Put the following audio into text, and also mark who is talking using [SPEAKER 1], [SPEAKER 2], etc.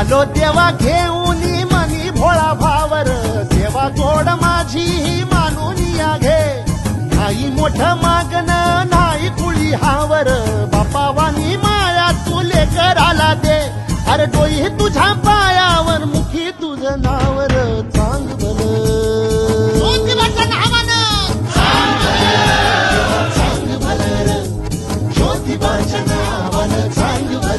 [SPEAKER 1] आलो देवा घेऊन मनी भोळा भावर. देवा गोड माझी ही मानून या घे. नाही मोठ मागन नाही कुळी हावर. बापावानी माया तू कराला दे. अरे डोई तुझ्या पायावर मुखी तुझं नावर. चांग ज्योतिबाच्या चांग